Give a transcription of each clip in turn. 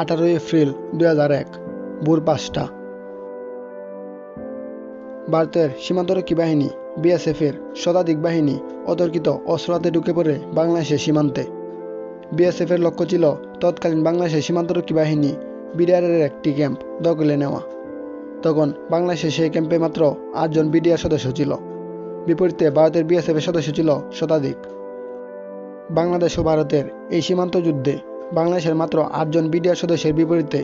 আঠারোই এপ্রিল দুই হাজার এক, ভোর পাঁচটা। ভারতের সীমান্তরক্ষী বাহিনী, বিএসএফের শতাধিক বাহিনী অতর্কিত অস্ত্র হাতে ঢুকে পড়ে বাংলাদেশের সীমান্তে। বিএসএফের লক্ষ্য ছিল তৎকালীন বাংলাদেশের সীমান্তরক্ষী বাহিনী বিডিআরের একটি ক্যাম্প দখলে নেওয়া। তখন বাংলাদেশের সেই ক্যাম্পে মাত্র আটজন বিডিআর সদস্য ছিল। বিপরীতে ভারতের বিএসএফের সদস্য ছিল শতাধিক। বাংলাদেশ ও ভারতের এই সীমান্ত যুদ্ধে বাংলাদেশের মাত্র আটজন বিডিআর সদস্যের বিপরীতে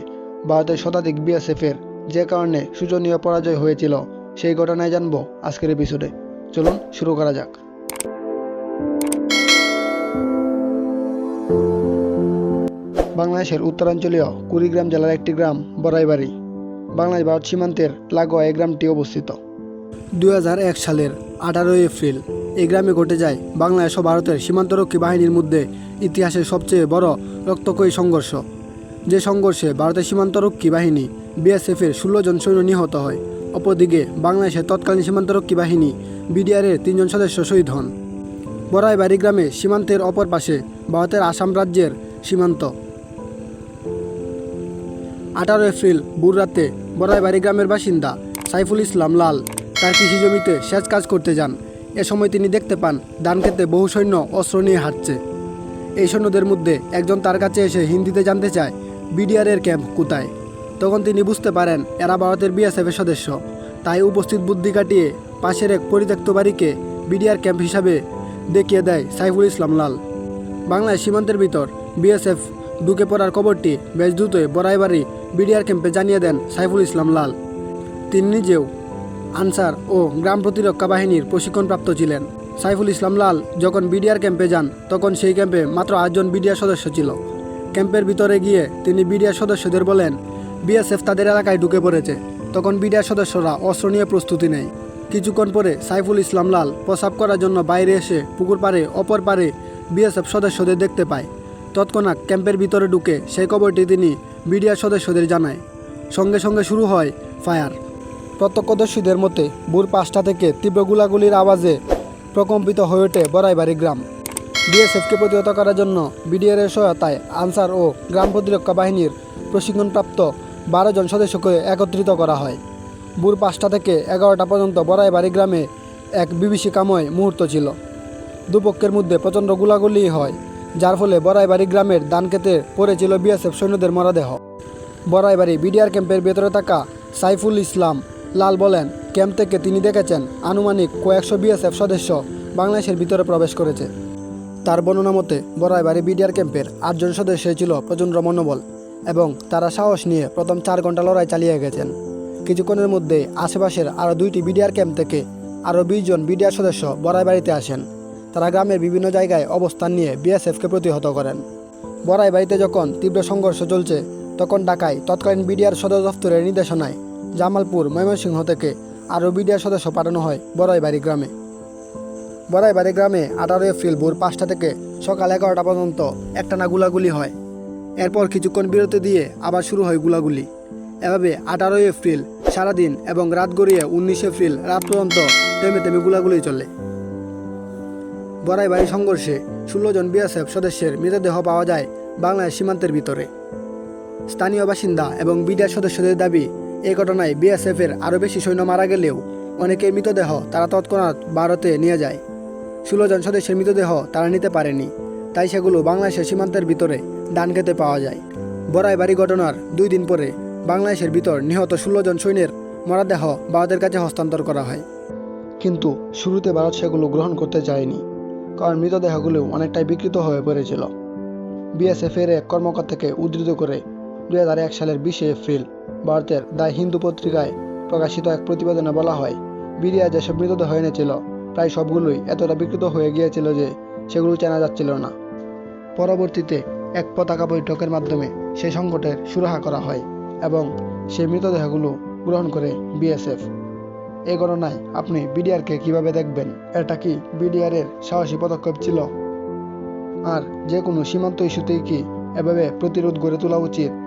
ভারতের শতাধিক বিএসএফের যে কারণে সূচনীয় পরাজয় হয়েছিল, সেই ঘটনায় জানব আজকের এপিসোডে চলুন, শুরু করা যাক। বাংলাদেশের উত্তরাঞ্চলীয় কুড়িগ্রাম জেলার একটি গ্রাম, বড়াইবাড়ি। বাংলাদেশ ভারত সীমান্তের লাগোয়া এই গ্রামটি অবস্থিত। দু হাজার এক সালের আঠারোই এপ্রিল এই গ্রামে ঘটে যায়। বাংলাদেশ ও ভারতের সীমান্তরক্ষী বাহিনীর মধ্যে ইতিহাসের সবচেয়ে বড় রক্তক্ষয়ী সংঘর্ষ। যে সংঘর্ষে ভারতের সীমান্তরক্ষী বাহিনী বিএসএফের ষোলো জন সৈন্য নিহত হয়, অপরদিকে বাংলাদেশের তৎকালীন সীমান্তরক্ষী বাহিনী বিডিআরের তিনজন সদস্য শহীদ হন। বড়াইবাড়ি গ্রামে সীমান্তের অপর পাশে ভারতের আসাম রাজ্যের সীমান্ত। আঠারো এপ্রিল, ভোর রাতে বড়াইবাড়ি গ্রামের বাসিন্দা সাইফুল ইসলাম লাল তার কৃষি জমিতে সেচ কাজ করতে যান। এ সময় তিনি দেখতে পান খেতে বহু সৈন্য অস্ত্র নিয়ে হাঁটছে। এই সৈন্যদের মধ্যে একজন তার কাছে এসে হিন্দিতে জানতে চায়, বিডিআরের ক্যাম্প কোথায়? তখন তিনি বুঝতে পারেন, এরা ভারতের বিএসএফের সদস্য। তাই উপস্থিত বুদ্ধি কাটিয়ে পাশের এক পরিত্যক্ত বাড়িকে বিডিআর ক্যাম্প হিসাবে দেখিয়ে দেয় সাইফুল ইসলাম লাল। বাংলায় সীমান্তের ভিতর বিএসএফ ঢুকে পড়ার খবরটি বেশ দ্রুতই বড়াইবাড়ি বিডিআর ক্যাম্পে জানিয়ে দেন সাইফুল ইসলাম লাল। তিনি নিজেও আনসার ও গ্রাম প্রতিরক্ষা বাহিনীর প্রশিক্ষণপ্রাপ্ত ছিলেন। সাইফুল ইসলাম লাল যখন বিডিআর ক্যাম্পে যান, তখন সেই ক্যাম্পে মাত্র আটজন বিডিআর সদস্য ছিল। ক্যাম্পের ভিতরে গিয়ে তিনি বিডিআর সদস্যদের বলেন, বিএসএফ তাদের এলাকায় ঢুকে পড়েছে। তখন বিডিআর সদস্যরা অস্ত্র নিয়ে প্রস্তুতি নেয়। কিছুক্ষণ পরে সাইফুল ইসলাম লাল প্রসাব করার জন্য বাইরে এসে পুকুর পাড়ে, অপর পাড়ে বিএসএফ সদস্যদের দেখতে পায়। তৎক্ষণাৎ ক্যাম্পের ভিতরে ঢুকে সেই খবরটি তিনি বিডিআর সদস্যদের জানায়। সঙ্গে সঙ্গে শুরু হয় ফায়ার। প্রত্যক্ষদর্শীদের মতে, ভোর পাঁচটা থেকে তীব্র গুলাগুলির আওয়াজে প্রকম্পিত হয়ে ওঠে বড়াইবাড়ি গ্রাম। বিএসএফকে প্রতিহত করার জন্য বিডিআর এর সহায়তায় আনসার ও গ্রাম প্রতিরক্ষা বাহিনীর প্রশিক্ষণপ্রাপ্ত বারো জন সদস্যকে একত্রিত করা হয়। ভোর পাঁচটা থেকে এগারোটা পর্যন্ত বড়াইবাড়ি গ্রামে এক বিভীষিকাময় মুহূর্ত ছিল। দুপক্ষের মধ্যে প্রচণ্ড গুলাগুলি হয়, যার ফলে বড়াইবাড়ি গ্রামের ধান খেতে পড়েছিল বিএসএফ সৈন্যদের মরদেহ। বড়াইবাড়ি বিডিআর ক্যাম্পের ভেতরে থাকা সাইফুল ইসলাম লাল বলেন, ক্যাম্প থেকে তিনি দেখেছেন আনুমানিক কয়েকশো বিএসএফ সদস্য বাংলাদেশের ভিতরে প্রবেশ করেছে। তার বর্ণনা মতে, বড়াইবাড়ি বিডিআর ক্যাম্পের আটজন সদস্য ছিল প্রচণ্ড মনোবল এবং তারা সাহস নিয়ে প্রথম চার ঘণ্টা লড়াই চালিয়ে গেছেন। কিছুক্ষণের মধ্যে আশেপাশের আরও দুইটি বিডিআর ক্যাম্প থেকে আরও বিশ জন বিডিআর সদস্য বড়াইবাড়িতে আসেন। তারা গ্রামের বিভিন্ন জায়গায় অবস্থান নিয়ে বিএসএফকে প্রতিহত করেন। বড়াইবাড়িতে যখন তীব্র সংঘর্ষ চলছে, তখন ঢাকায় তৎকালীন বিডিআর সদর দফতরের নির্দেশনায় জামালপুর, ময়মনসিংহ থেকে আরও বিডিআর সদস্য পাঠানো হয় বড়াইবাড়ি গ্রামে। বড়াইবাড়ি গ্রামে আঠারো এপ্রিল ভোর পাঁচটা থেকে সকাল এগারোটা পর্যন্ত একটানা গুলাগুলি হয়। এরপর কিছুক্ষণ বিরতি দিয়ে আবার শুরু হয় গুলাগুলি। এভাবে আঠারোই এপ্রিল সারাদিন এবং রাত গড়িয়ে উনিশ এপ্রিল রাত পর্যন্ত থেমে থেমে গুলাগুলি চলে। বড়াইবাড়ি সংঘর্ষে ষোলো জন বিএসএফ সদস্যের মৃতদেহ পাওয়া যায় বাংলাদেশ সীমান্তের ভিতরে। স্থানীয় বাসিন্দা এবং বিডিআর সদস্যদের দাবি এই ঘটনায় বিএসএফের আরও বেশি সৈন্য মারা গেলেও অনেকের মৃতদেহ তারা তৎক্ষণাৎ ভারতে নিয়ে যায়। ষোলো জন সদস্যের মৃতদেহ তারা নিতে পারেনি, তাই সেগুলো বাংলাদেশের সীমান্তের ভিতরে ডান খেতে পাওয়া যায়। বড়াই বাড়ি ঘটনার দুই দিন পরে বাংলাদেশের ভিতর নিহত ষোলো জন সৈন্যের মরদেহ ভারতের কাছে হস্তান্তর করা হয়। কিন্তু শুরুতে ভারত সেগুলো গ্রহণ করতে চায়নি কারণ মৃতদেহগুলো অনেকটাই বিকৃত হয়ে পড়েছিল। বিএসএফের এক কর্মকর্তাকে উদ্ধৃত করে এক সালের বিশে এপ্রিল ভারতের দ্য হিন্দু পত্রিকায় প্রকাশিত এক প্রতিবেদনে বলা হয় বিরিয়া যেসব মৃতদেহ এনেছিল, প্রায় সবগুলোই এতটা বিকৃত হয়ে গিয়েছিল যে সেগুলো চেনা যাচ্ছিল না। পরবর্তীতে এক পতাকা বৈঠকের মাধ্যমে সেই সংকটের সুরাহা করা হয় এবং সেই মৃতদেহগুলো গ্রহণ করে বিএসএফ। এ ঘটনায় আপনি বিডিআরকে কীভাবে দেখবেন? এটা কি বিডিআরের সাহসী পদক্ষেপ ছিল? আর যে কোনো সীমান্ত ইস্যুতেই কি এভাবে প্রতিরোধ গড়ে তোলা উচিত?